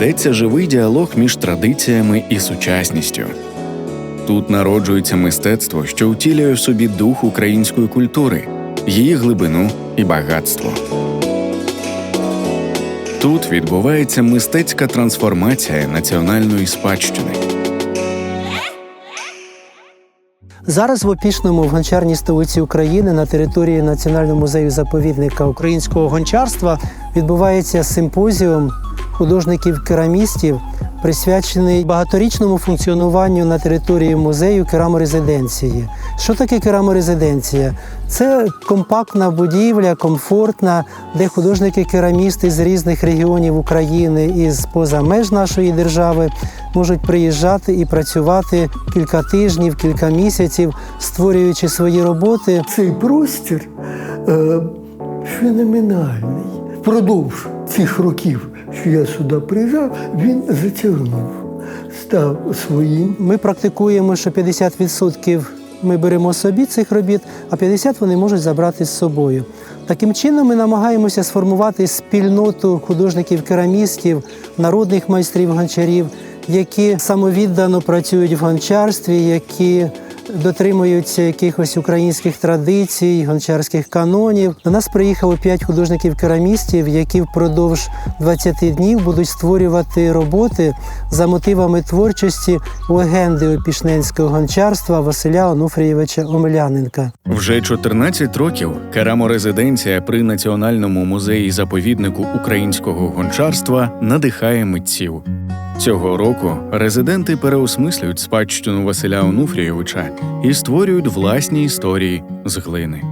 Ведеться живий діалог між традиціями і сучасністю. Тут народжується мистецтво, що втілює в собі дух української культури, її глибину і багатство. Тут відбувається мистецька трансформація національної спадщини. Зараз в Опішному в гончарній столиці України на території Національного музею заповідника українського гончарства відбувається симпозіум художників-керамістів, присвячений багаторічному функціонуванню на території музею кераморезиденції. Що таке кераморезиденція? Це компактна будівля, комфортна, де художники-керамісти з різних регіонів України і з поза меж нашої держави можуть приїжджати і працювати кілька тижнів, кілька місяців, створюючи свої роботи. Цей простір е, феноменальний. Впродовж цих років, що я сюди приїжджав, він затягнув, став своїм. Ми практикуємо, що 50% ми беремо собі цих робіт, а 50% вони можуть забрати з собою. Таким чином ми намагаємося сформувати спільноту художників-керамістів, народних майстрів гончарів, які самовіддано працюють в гончарстві, які дотримуються якихось українських традицій, гончарських канонів. До нас приїхало 5 художників-керамістів, які впродовж 20 днів будуть створювати роботи за мотивами творчості легенди опішненського гончарства Василя Онуфрійовича Омеляненка. Вже 14 років кераморезиденція при Національному музеї заповіднику українського гончарства надихає митців. Цього року резиденти переосмислюють спадщину Василя Онуфрійовича і створюють власні історії з глини.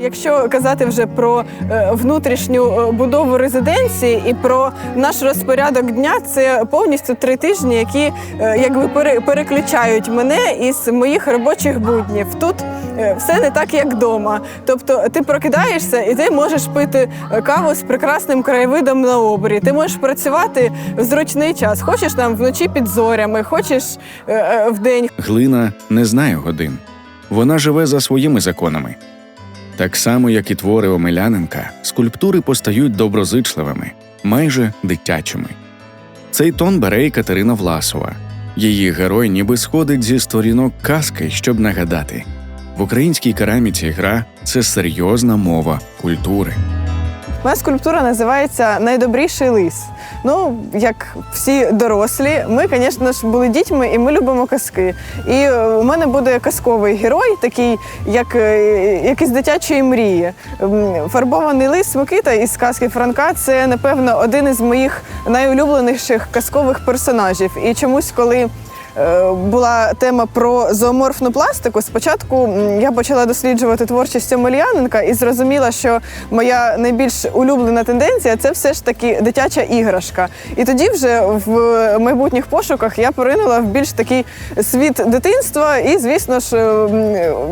Якщо казати вже про е, внутрішню е, будову резиденції і про наш розпорядок дня, це повністю три тижні, які е, якби переключають мене із моїх робочих буднів. Тут все не так, як вдома. Тобто ти прокидаєшся і ти можеш пити каву з прекрасним краєвидом на обрі. Ти можеш працювати в зручний час. Хочеш там вночі під зорями, хочеш вдень, Глина не знає годин. Вона живе за своїми законами. Так само, як і твори Омеляненка, скульптури постають доброзичливими, майже дитячими. Цей тон бере і Катерина Власова. Її герой ніби сходить зі сторінок казки, щоб нагадати: в українській кераміці гра це серйозна мова культури. Моя скульптура називається Найдобріший лис. Ну, як всі дорослі, ми, звісно ж, були дітьми і ми любимо казки. І е, у мене буде казковий герой, такий, як, е, як із дитячої мрії. Фарбований лис Микита із сказки Франка це, напевно, один із моїх найулюбленіших казкових персонажів. І чомусь, коли була тема про зооморфну пластику. Спочатку я почала досліджувати творчість Омельяненка і зрозуміла, що моя найбільш улюблена тенденція це все ж таки дитяча іграшка. І тоді вже в майбутніх пошуках я поринула в більш такий світ дитинства, і, звісно ж,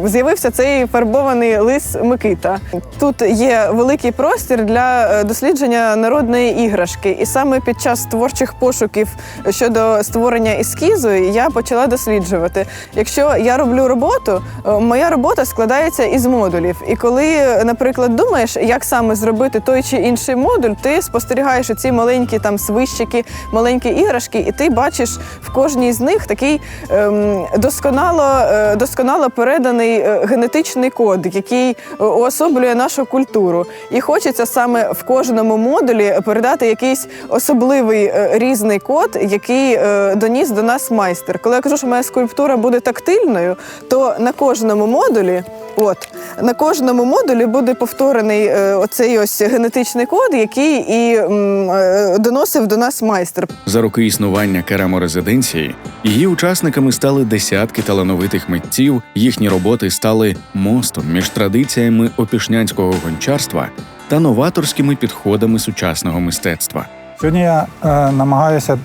з'явився цей фарбований лис Микита. Тут є великий простір для е, дослідження народної іграшки, і саме під час творчих пошуків щодо створення ескізу я почала досліджувати. Якщо я роблю роботу, е, моя робота складається із модулів. І коли, наприклад, думаєш, як саме зробити той чи інший модуль, ти спостерігаєш ці маленькі там свищики, маленькі іграшки, і ти бачиш в кожній з них такий ем, досконало, е, досконало переданий е, генетичний код, який е, уособлює нашу культуру. І хочеться саме в кожному модулі передати якийсь особливий е, різний код, який е, доніс до нас майстер. Коли я кажу, що моя скульптура буде тактильною, то на кожному модулі, от на кожному модулі буде повторений е, оцей ось генетичний код, який і м, е, доносив до нас майстер. За роки існування кераморезиденції її учасниками стали десятки талановитих митців. Їхні роботи стали мостом між традиціями опішнянського гончарства та новаторськими підходами сучасного мистецтва. Сьогодні я е, намагаюся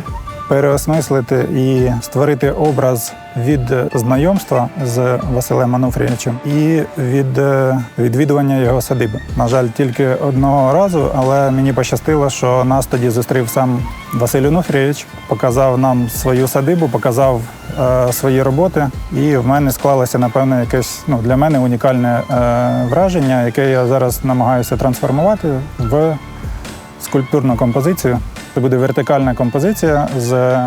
переосмислити і створити образ від знайомства з Василем Ануфрійовичем і від е, відвідування його садиби. На жаль, тільки одного разу, але мені пощастило, що нас тоді зустрів сам Василь Онуфрійович, показав нам свою садибу, показав е, свої роботи, і в мене склалося напевно якесь ну для мене унікальне е, враження, яке я зараз намагаюся трансформувати в скульптурну композицію Це буде вертикальна композиція з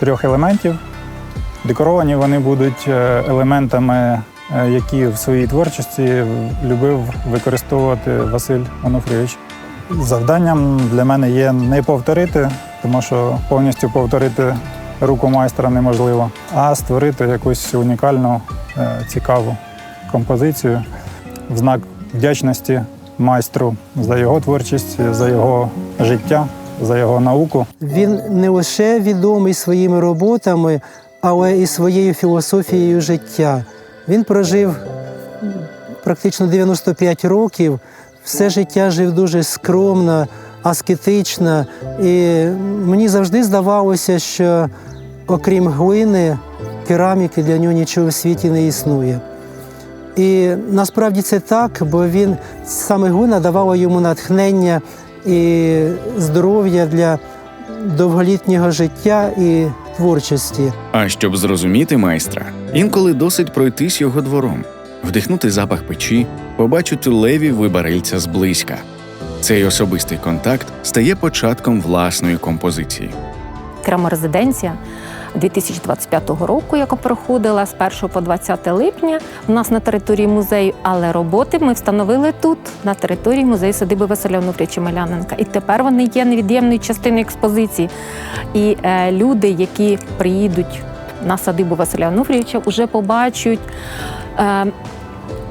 трьох елементів. Декоровані вони будуть е, елементами, е, які в своїй творчості любив використовувати Василь Онуфрійович. Завданням для мене є не повторити, тому що повністю повторити руку майстра неможливо, а створити якусь унікальну, е, цікаву композицію в знак вдячності майстру за його творчість, за його життя, за його науку. Він не лише відомий своїми роботами, але і своєю філософією життя. Він прожив практично 95 років, все життя жив дуже скромно, аскетично. І мені завжди здавалося, що окрім глини, кераміки для нього нічого в світі не існує. І насправді це так, бо він саме глина давала йому натхнення і здоров'я для довголітнього життя і творчості. А щоб зрозуміти майстра, інколи досить пройтись його двором, вдихнути запах печі, побачити леві вибарильця зблизька. Цей особистий контакт стає початком власної композиції. Краморезиденція 2025 року, яка проходила з 1 по 20 липня у нас на території музею, але роботи ми встановили тут, на території музею садиби Василя Онуфрича Маляненка. І тепер вони є невід'ємною частиною експозиції. І е, люди, які приїдуть на садибу Василя Онуфрича, вже побачать. Е,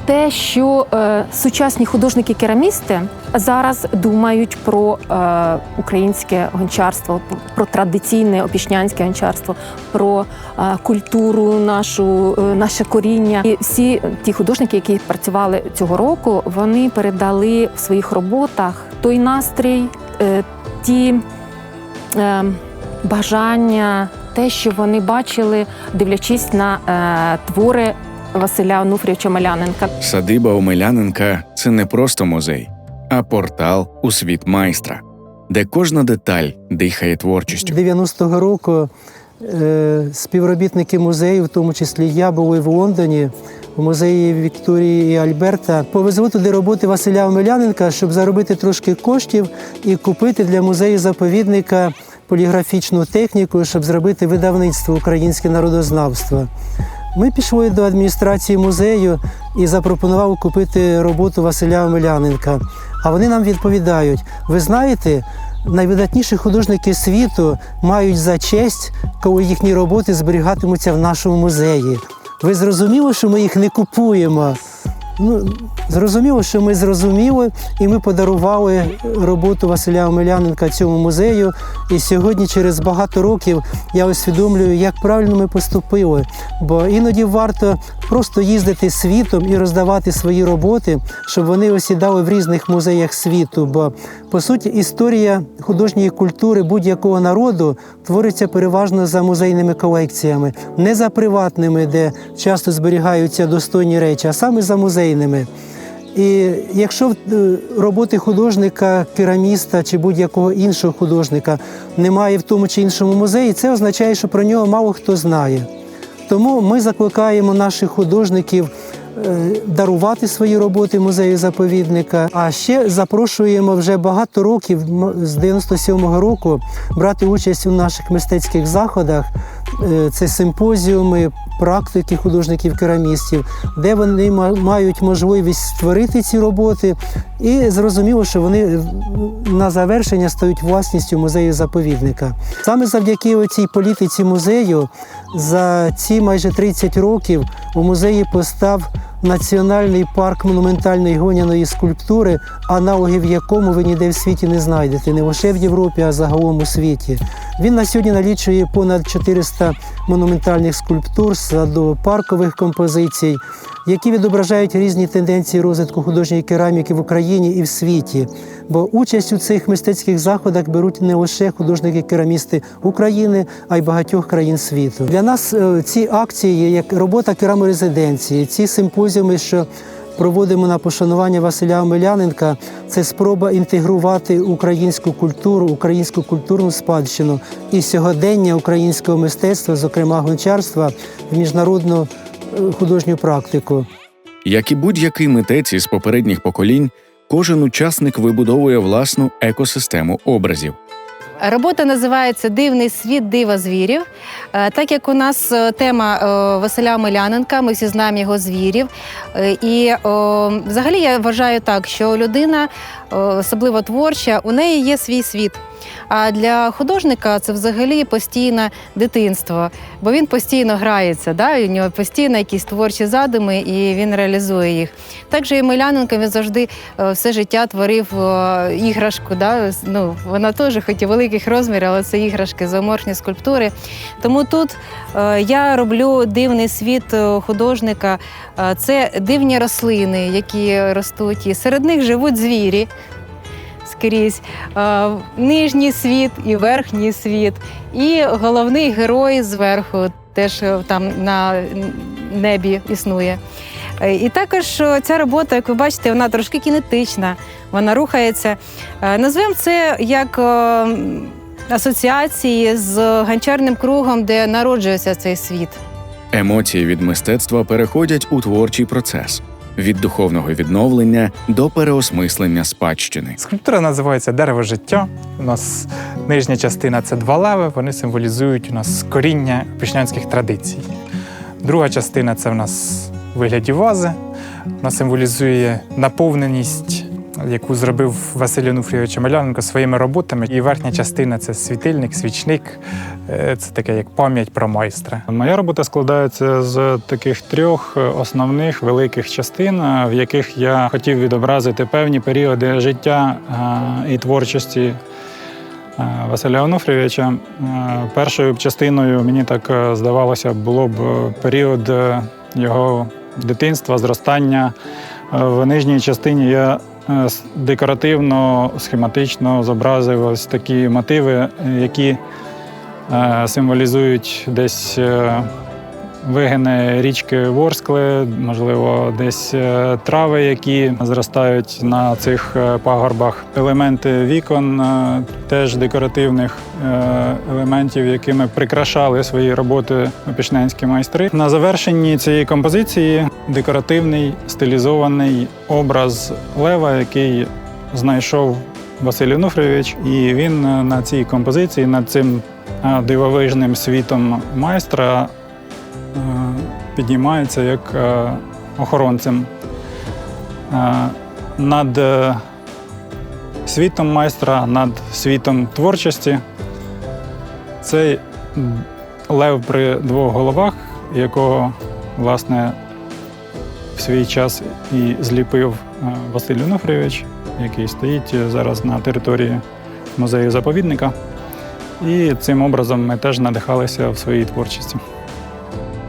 те, що е, сучасні художники-керамісти зараз думають про е, українське гончарство, про традиційне опішнянське гончарство, про е, культуру нашу, е, наше коріння. І всі ті художники, які працювали цього року, вони передали в своїх роботах той настрій, е, ті е, бажання, те, що вони бачили, дивлячись на е, твори Василя Онуфрійовича Маляненка. Садиба Омеляненка це не просто музей, а портал у світ майстра, де кожна деталь дихає творчістю. 90-го року е, співробітники музею, в тому числі я, були в Лондоні, в музеї Вікторії і Альберта. Повезли туди роботи Василя Омеляненка, щоб заробити трошки коштів і купити для музею заповідника поліграфічну техніку, щоб зробити видавництво українське народознавство. Ми пішли до адміністрації музею і запропонували купити роботу Василя Омеляненка. А вони нам відповідають: ви знаєте, найвидатніші художники світу мають за честь, коли їхні роботи зберігатимуться в нашому музеї. Ви зрозуміли, що ми їх не купуємо. Ну, зрозуміло, що ми зрозуміли, і ми подарували роботу Василя Омеляненка цьому музею. І сьогодні, через багато років, я усвідомлюю, як правильно ми поступили. Бо іноді варто просто їздити світом і роздавати свої роботи, щоб вони осідали в різних музеях світу. Бо по суті, історія художньої культури будь-якого народу твориться переважно за музейними колекціями, не за приватними, де часто зберігаються достойні речі, а саме за музейними. І якщо е, роботи художника, кераміста чи будь-якого іншого художника немає в тому чи іншому музеї, це означає, що про нього мало хто знає. Тому ми закликаємо наших художників е, дарувати свої роботи музею заповідника. А ще запрошуємо вже багато років з 97-го року брати участь у наших мистецьких заходах. Е, Це симпозіуми, практики художників-керамістів, де вони мають можливість створити ці роботи, і зрозуміло, що вони на завершення стають власністю музею заповідника. Саме завдяки цій політиці музею за ці майже 30 років у музеї постав національний парк монументальної гоняної скульптури, аналогів якому ви ніде в світі не знайдете, не лише в Європі, а загалом у світі. Він на сьогодні налічує понад 400 монументальних скульптур, садово-паркових композицій, які відображають різні тенденції розвитку художньої кераміки в Україні і в світі. Бо участь у цих мистецьких заходах беруть не лише художники-керамісти України, а й багатьох країн світу. Для нас е, ці акції, як робота кераморезиденції, ці симпозіуми, що проводимо на пошанування Василя Омеляненка, це спроба інтегрувати українську культуру, українську культурну спадщину і сьогодення українського мистецтва, зокрема гончарства, в міжнародну е, художню практику. Як і будь-який митець із попередніх поколінь, кожен учасник вибудовує власну екосистему образів. Робота називається Дивний світ дива звірів. Е, Так як у нас е, тема е, Василя Миляненка, ми всі знаємо його звірів. І взагалі я вважаю так, що людина, особливо творча, у неї є свій світ. А для художника це взагалі постійне дитинство, бо він постійно грається, да? у нього постійно якісь творчі задуми, і він реалізує їх. Так же і Миляненко він завжди е, все життя творив е, іграшку. Да? Ну, вона теж хоч і великих розмірів, але це іграшки, зооморфні скульптури. Тому тут е, я роблю дивний світ художника. Це дивні рослини, які ростуть, і серед них живуть звірі. Скрізь Е, нижній світ і верхній світ, і головний герой зверху теж е, там на небі існує. Е, І також ця робота, як ви бачите, вона трошки кінетична, вона рухається. Назвемо це як асоціації з ганчарним кругом, де народжується цей світ. Емоції від мистецтва переходять у творчий процес від духовного відновлення до переосмислення спадщини. Скульптура називається Дерево життя. У нас нижня частина це два леви. Вони символізують у нас коріння пішнянських традицій. Друга частина це в нас вигляді вази. Вона символізує наповненість, яку зробив Василь Онуфрійович Маляненко своїми роботами. І верхня частина це світильник, свічник. Е, Це таке як пам'ять про майстра. Моя робота складається з таких трьох основних великих частин, в яких я хотів відобразити певні періоди життя е, і творчості е, Василя Онуфрійовича. Першою частиною, мені так здавалося, було б період його дитинства, зростання. В нижній частині я декоративно, схематично зобразив ось такі мотиви, е, які е, символізують десь е, вигини річки Ворскли, можливо, десь е, трави, які зростають на цих е, пагорбах. Елементи вікон, е, теж декоративних елементів, якими прикрашали свої роботи опішненські майстри. На завершенні цієї композиції декоративний стилізований образ лева, який знайшов Василь Онуфрійович, і він на цій композиції, над цим дивовижним світом майстра піднімається як е, охоронцем. Е, Над е, світом майстра, над світом творчості. Цей лев при двох головах, якого, власне, в свій час і зліпив е, Василь Онуфрійович, який стоїть зараз на території музею заповідника. І цим образом ми теж надихалися в своїй творчості.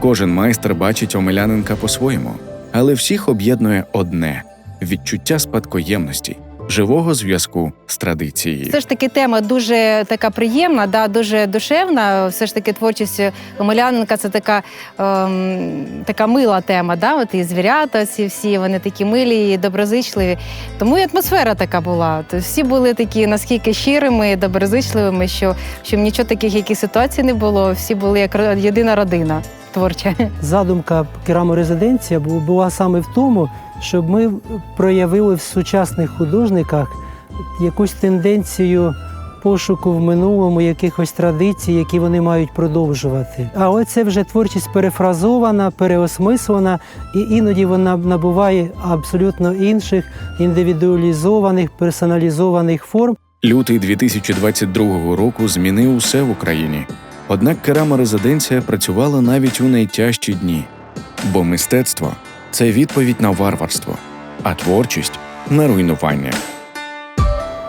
Кожен майстер бачить Омеляненка по-своєму, але всіх об'єднує одне відчуття спадкоємності, живого зв'язку з традицією. Все ж таки тема дуже така приємна, да, дуже душевна. Все ж таки творчість Омеляненка це така, ем, така мила тема. Да? От і звірята, ці всі вони такі милі і доброзичливі. Тому і атмосфера така була. Тобто всі були такі наскільки щирими, доброзичливими, що, що нічого таких яких ситуацій не було. Всі були як єдина родина творча. Задумка кераморезиденція бу- була саме в тому, щоб ми проявили в сучасних художниках якусь тенденцію пошуку в минулому якихось традицій, які вони мають продовжувати. А оце вже творчість перефразована, переосмислена, і іноді вона набуває абсолютно інших індивідуалізованих, персоналізованих форм. Лютий 2022 року змінив усе в Україні. Однак кераморезиденція працювала навіть у найтяжчі дні, бо мистецтво це відповідь на варварство, а творчість на руйнування.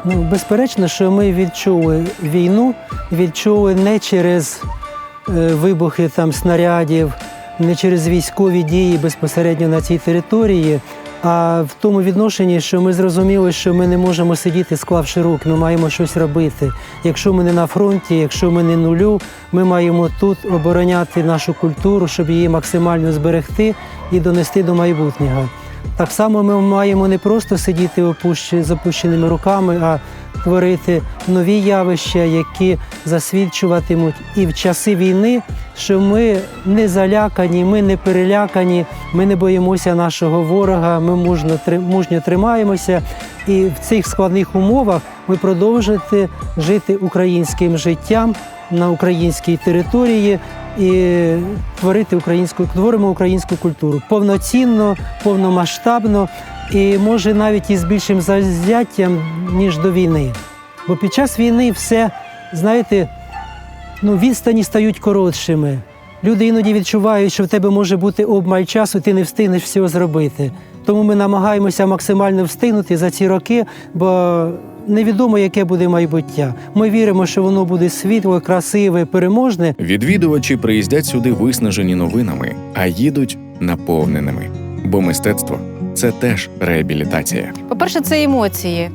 Ну, безперечно, що ми відчули війну, відчули не через е, вибухи там снарядів, не через військові дії безпосередньо на цій території, а в тому відношенні, що ми зрозуміли, що ми не можемо сидіти, склавши рук, ми маємо щось робити. Якщо ми не на фронті, якщо ми не нулю, ми маємо тут обороняти нашу культуру, щоб її максимально зберегти і донести до майбутнього. Так само ми маємо не просто сидіти опущ- з опущеними руками, а творити нові явища, які засвідчуватимуть і в часи війни, що ми не залякані, ми не перелякані, ми не боїмося нашого ворога, ми мужньо тримаємося. І в цих складних умовах ви продовжуєте жити українським життям на українській території і творити українську творимо українську культуру повноцінно, повномасштабно і може навіть із більшим завзяттям ніж до війни. Бо під час війни все, знаєте, ну, відстані стають коротшими. Люди іноді відчувають, що в тебе може бути обмаль часу, ти не встигнеш всього зробити. Тому ми намагаємося максимально встигнути за ці роки, бо невідомо, яке буде майбуття. Ми віримо, що воно буде світло, красиве, переможне. Відвідувачі приїздять сюди виснажені новинами, а їдуть наповненими. Бо мистецтво це теж реабілітація. По-перше, це емоції.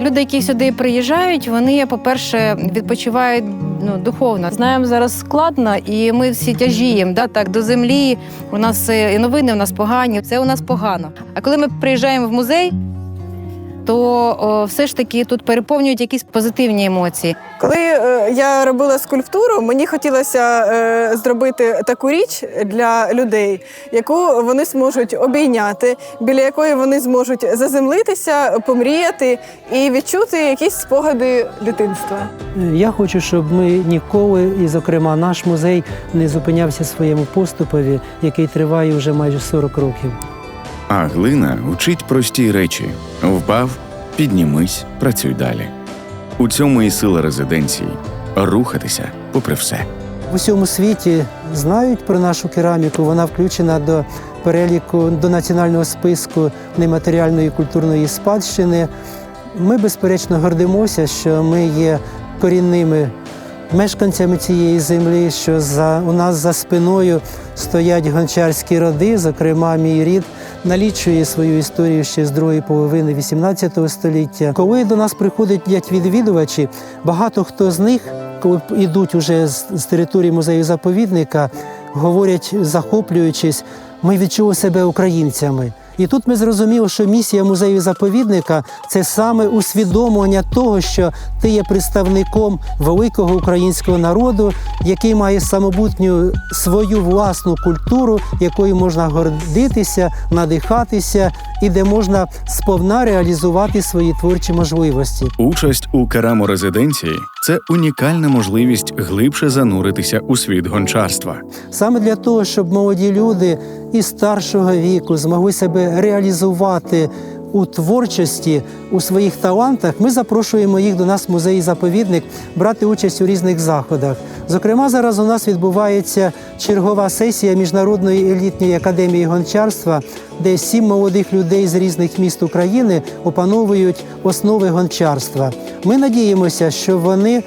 Люди, які сюди приїжджають, вони, по-перше, відпочивають ну, духовно. Знаємо, зараз складно, і ми всі тяжіємо да, так, до землі. У нас е, і новини у нас погані, все у нас погано. А коли ми приїжджаємо в музей, то о, все ж таки тут переповнюють якісь позитивні емоції. Коли е, я робила скульптуру, мені хотілося е, зробити таку річ для людей, яку вони зможуть обійняти, біля якої вони зможуть заземлитися, помріяти і відчути якісь спогади дитинства. Я хочу, щоб ми ніколи, і, зокрема, наш музей не зупинявся своєму поступові, який триває вже майже 40 років. А глина вчить прості речі: впав, піднімись, працюй далі. У цьому і сила резиденції рухатися попри все. В усьому світі знають про нашу кераміку. Вона включена до переліку до національного списку нематеріальної культурної спадщини. Ми, безперечно, гордимося, що ми є корінними мешканцями цієї землі, що за, у нас за спиною стоять гончарські роди, зокрема, мій рід налічує свою історію ще з другої половини XVIII століття. Коли до нас приходять відвідувачі, багато хто з них, коли йдуть уже з, території музею заповідника, говорять, захоплюючись, ми відчули себе українцями. І тут ми зрозуміли, що місія музею заповідника це саме усвідомлення того, що ти є представником великого українського народу, який має самобутню свою власну культуру, якою можна гордитися, надихатися, і де можна сповна реалізувати свої творчі можливості. Участь у кераморезиденції це унікальна можливість глибше зануритися у світ гончарства. Саме для того, щоб молоді люди із старшого віку змогли себе реалізувати у творчості, у своїх талантах, ми запрошуємо їх до нас в музей заповідник брати участь у різних заходах. Зокрема, зараз у нас відбувається чергова сесія Міжнародної елітної академії гончарства, де сім молодих людей з різних міст України опановують основи гончарства. Ми надіємося, що вони.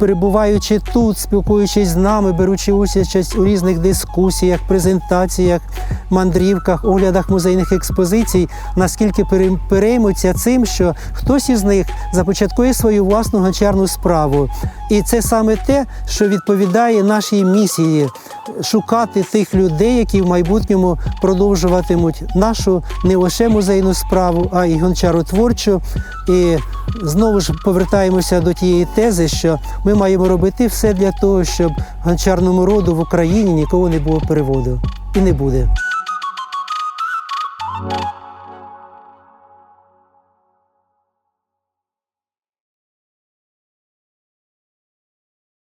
Перебуваючи тут, спілкуючись з нами, беручи участь у різних дискусіях, презентаціях, мандрівках, оглядах музейних експозицій, наскільки пере- переймуться цим, що хтось із них започаткує свою власну гончарну справу. І це саме те, що відповідає нашій місії шукати тих людей, які в майбутньому продовжуватимуть нашу не лише музейну справу, а й гончаротворчу. І знову ж повертаємося до тієї тези, що ми маємо робити все для того, щоб гончарному роду в Україні ніколи не було переводу. І не буде.